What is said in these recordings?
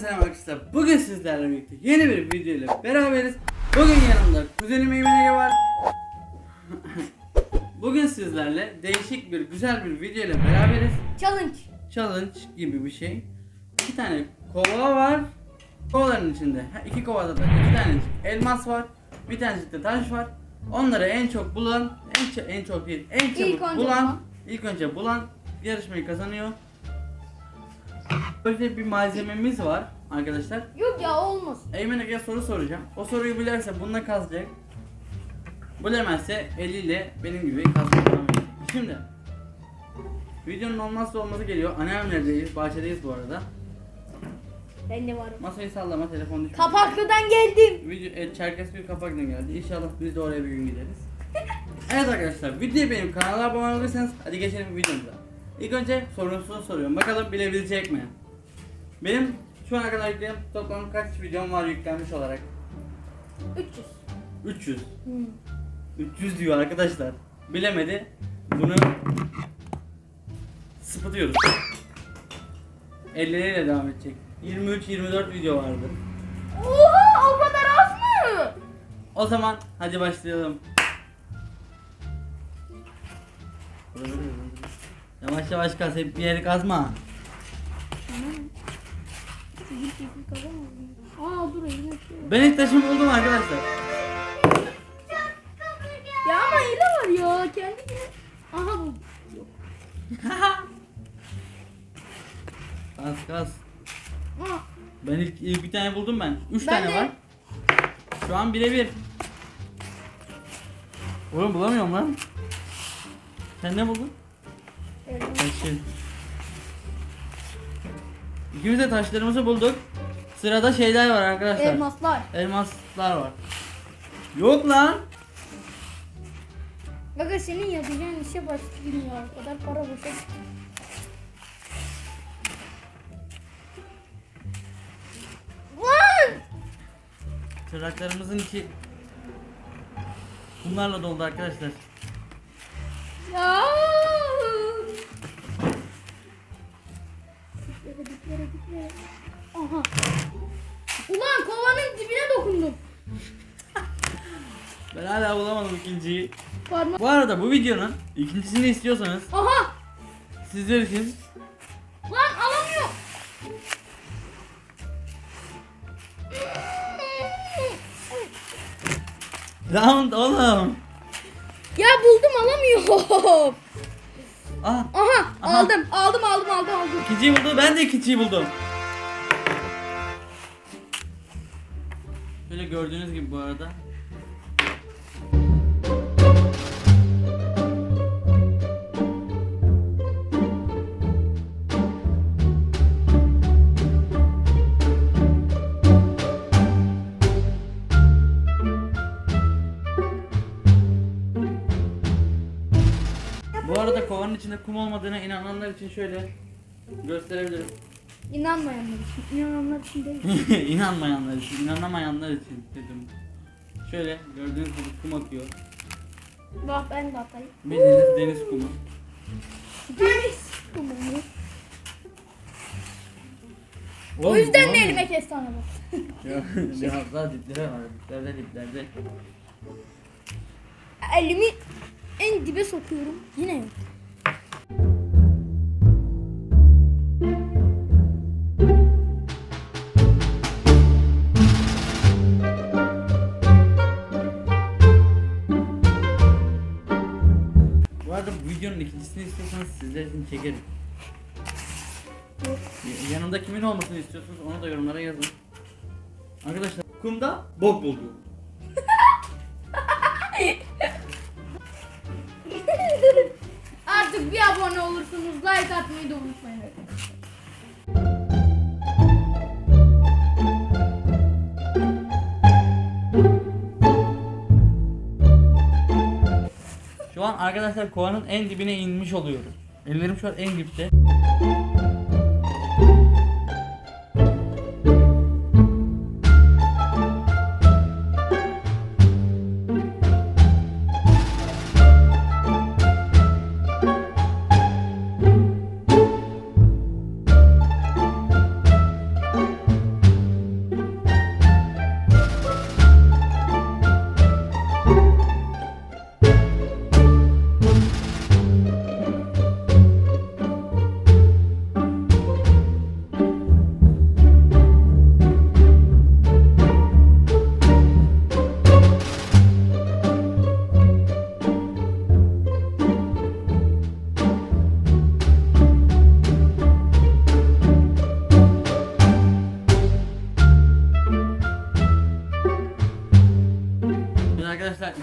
selam arkadaşlar. Bugün sizlerle birlikte yeni bir video ile beraberiz. Bugün yanımda kuzenim Eymen Ege var. Bugün sizlerle değişik bir güzel bir video ile beraberiz. Challenge. Challenge gibi bir şey. İki tane kova var. Kovaların içinde iki kovada da iki tane elmas var. Bir tanesi de taş var. Onları en çok bulan, en, en çok değil, en çabuk İlk önce bulan, bulan. ilk önce bulan yarışmayı kazanıyor. Böyle bir malzememiz var arkadaşlar. Yok ya olmaz. Eymen Ege'ye soru soracağım. O soruyu bilerse bununla kazacak. Bilemezse eliyle benim gibi kazmak. Şimdi videonun olmazsa olmazı geliyor. Anneannemlerdeyiz, bahçedeyiz bu arada. Ben de varım. Masayı sallama, telefon düşüyor. Kapaklı'dan geldim. Video, e, Çerkezköy kapaktan geldi. İnşallah biz de oraya bir gün gideriz. evet arkadaşlar, videoyu benim kanala abone olursanız hadi geçelim videomuza. İlk önce sorusunu soruyorum. Bakalım bilebilecek mi? Benim şu ana kadar yüklediğim toplam kaç videom var yüklenmiş olarak? 300. 300. Hmm. 300 diyor arkadaşlar. Bilemedi. Bunu sıpıtıyoruz. Elleriyle devam edecek. 23-24 video vardı. Oha o kadar az mı? O zaman hadi başlayalım. Yavaş yavaş kaz hep bir yeri kazma. Aa dur elime şey. Ben ilk taşımı buldum arkadaşlar. Ya ama hile var ya kendi gibi. Aha bu. Kaz kaz. Aa, Ben ilk, ilk bir tane buldum ben. Üç Ben tane de. var. Şu an birebir. Oğlum bulamıyorum lan. Sen ne buldun? elma. Taşı. İkimiz de taşlarımızı bulduk. Sırada şeyler var arkadaşlar. Elmaslar. Elmaslar var. Yok lan. Bakın senin yapacağın işe basit bilmiyor. O kadar para boşa gitti. Tırnaklarımızın içi bunlarla doldu arkadaşlar. Ya! Diklere, diklere, diklere. Aha. Ulan kovanın dibine dokundum. Ben hala bulamadım ikinciyi. Parma. Bu arada bu videonun ikincisini istiyorsanız Aha! sizler için Lan alamıyorum. round oğlum. Ya buldum alamıyorum. Ah Aha, Aha. aldım aldım aldım aldım aldım. ikinciyi buldu ben de ikinciyi buldum. Şöyle gördüğünüz gibi bu arada. Bu arada kovanın içinde kum olmadığına inananlar için şöyle gösterebilirim. İnanmayanlar için, inananlar için değil. İnanmayanlar için, inanamayanlar için dedim. Şöyle gördüğünüz gibi kum akıyor. Bak ben de atayım. Bildiğiniz deniz kumu. Deniz kumu. O Oğlum, yüzden de bulamıyorum. elime kestane bak. Ya, daha diplere var. Diplerde diplerde. Elimi dibe sokuyorum. Yine yok. Bu arada bu videonun ikincisini istiyorsanız sizler için çekerim. Yok. Yanında kimin olmasını istiyorsunuz onu da yorumlara yazın. Arkadaşlar kumda bok buldum. bir abone olursunuz. Like atmayı da unutmayın. Şu an arkadaşlar kovanın en dibine inmiş oluyoruz. Ellerim şu an en dipte.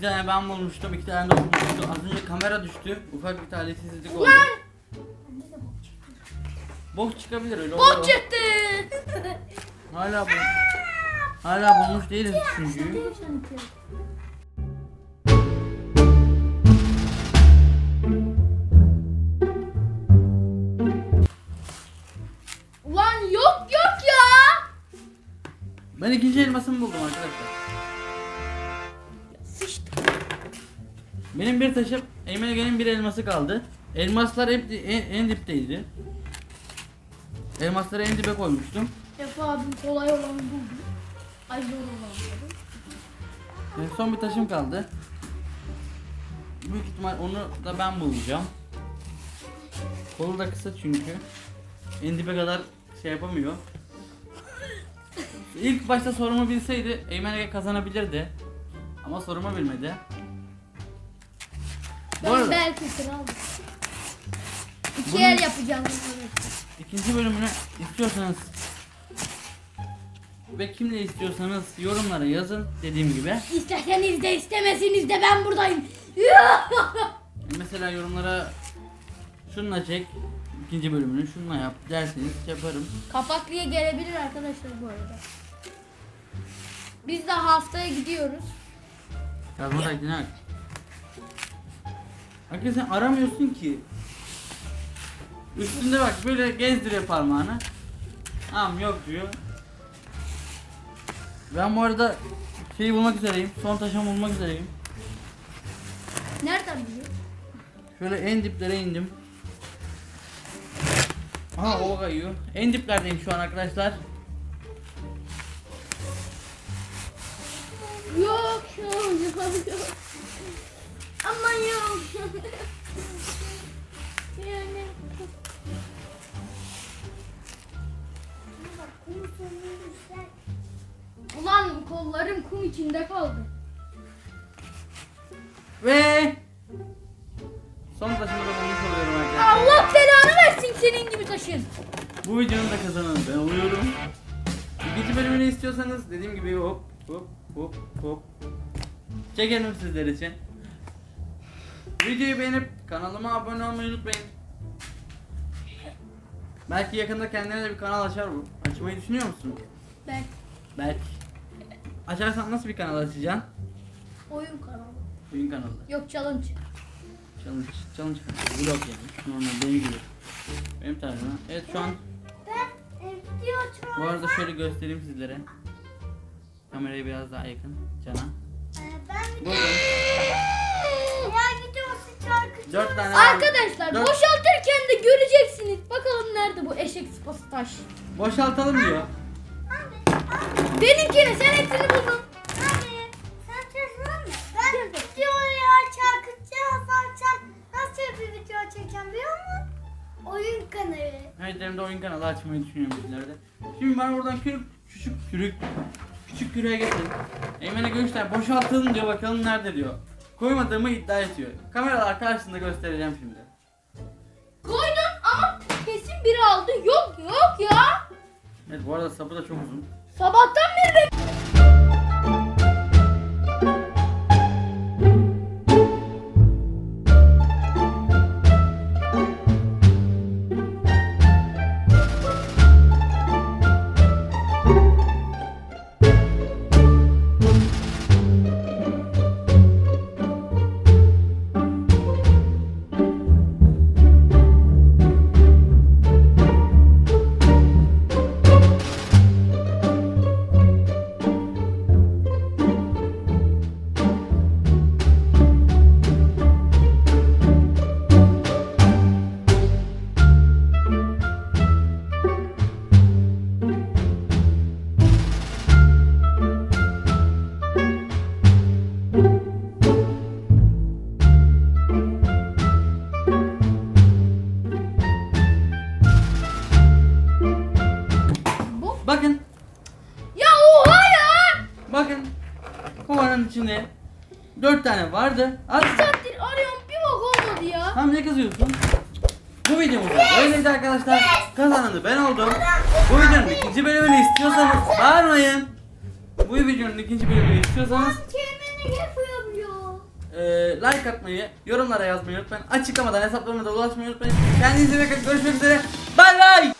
İki tane ben bulmuştum, iki tane de bulmuştu. Az önce kamera düştü. Ufak bir talihsizlik oldu. Ulan Bok çıkabilir öyle bok çıktı. Hala bu. Hala bulmuş değiliz çünkü. Ulan yok yok ya. Ben ikinci elmasımı buldum arkadaşlar. Benim bir taşım, Eymen Ege'nin bir elması kaldı. Elmaslar hep en, en dipteydi. Elmasları en dibe koymuştum. Efe abim kolay olanı buldu. Ay zor olanı. Ee, son bir taşım kaldı. Büyük ihtimal onu da ben bulacağım. Kolu da kısa çünkü. En dibe kadar şey yapamıyor. İlk başta sorumu bilseydi Eymen Ege kazanabilirdi. Ama sorumu bilmedi. Ben arada belki kral. İki Bunun- el yapacağım. ikinci bölümünü istiyorsanız ve kimle istiyorsanız yorumlara yazın dediğim gibi. İsteseniz de istemeseniz de ben buradayım. Mesela yorumlara şununla çek ikinci bölümünü şununla yap derseniz yaparım. Kapaklıya gelebilir arkadaşlar bu arada. Biz de haftaya gidiyoruz. Yazma taktiğine bak. Hakikaten sen aramıyorsun ki. Üstünde bak böyle gezdiriyor parmağını. Tamam yok diyor. Ben bu arada şeyi bulmak üzereyim. Son taşımı bulmak üzereyim. Nereden biliyor? Şöyle en diplere indim. Aha o kayıyor. En diplerdeyim şu an arkadaşlar. Yok yok yok yok. Aman yok. yani. Ulan kollarım kum içinde kaldı. Ve son taşımı da bulmuş oluyorum arkadaşlar. Allah belanı versin senin gibi taşın. Bu videonun da kazananı ben oluyorum. İkinci bölümünü istiyorsanız dediğim gibi hop hop hop hop çekelim sizler için. Videoyu beğenip kanalıma abone olmayı unutmayın. Belki yakında kendine de bir kanal açar bu. Açmayı düşünüyor musun? Ben Belki. Açarsan nasıl bir kanal açacaksın? oyun kanalı. Oyun kanalı. Yok challenge. Challenge, challenge kanalı. Vlog yani. Normal benim gibi. Benim tarzıma. Evet şu an Ben e, video bu arada şöyle göstereyim sizlere. Kamerayı biraz daha yakın. Cana. Dört tane var. Arkadaşlar Dört- boşaltırken de göreceksiniz. Bakalım nerede bu eşek sıpası taş. Boşaltalım diyor. Benimkini sen hepsini buldun. Oyun kanalı. Evet benim de oyun kanalı açmayı düşünüyorum ileride. Şimdi ben buradan küçük küçük kürük küçük küreğe getirdim. Eymen'e görüşler boşaltalım diyor bakalım nerede diyor. Koymadığımı iddia ediyor. Kameralar karşısında göstereceğim şimdi. Koydun ama kesin biri aldı. Yok yok ya. Evet bu arada sapı da çok uzun. Sabahtan beri bek- kovanın içinde dört tane vardı. Hadi Bir saattir arıyorum bir bok olmadı ya. Tam ne kızıyorsun? Bu videomuz böyleydi arkadaşlar. Kazananı ben oldum. Bu videonun ikinci bölümünü istiyorsanız bağırmayın. Bu videonun ikinci bölümünü istiyorsanız Kendine yapıyor. e, like atmayı, yorumlara yazmayı unutmayın. Açıklamadan hesaplarıma da ulaşmayı unutmayın. Kendinize iyi bakın. Görüşmek üzere. Bay bay.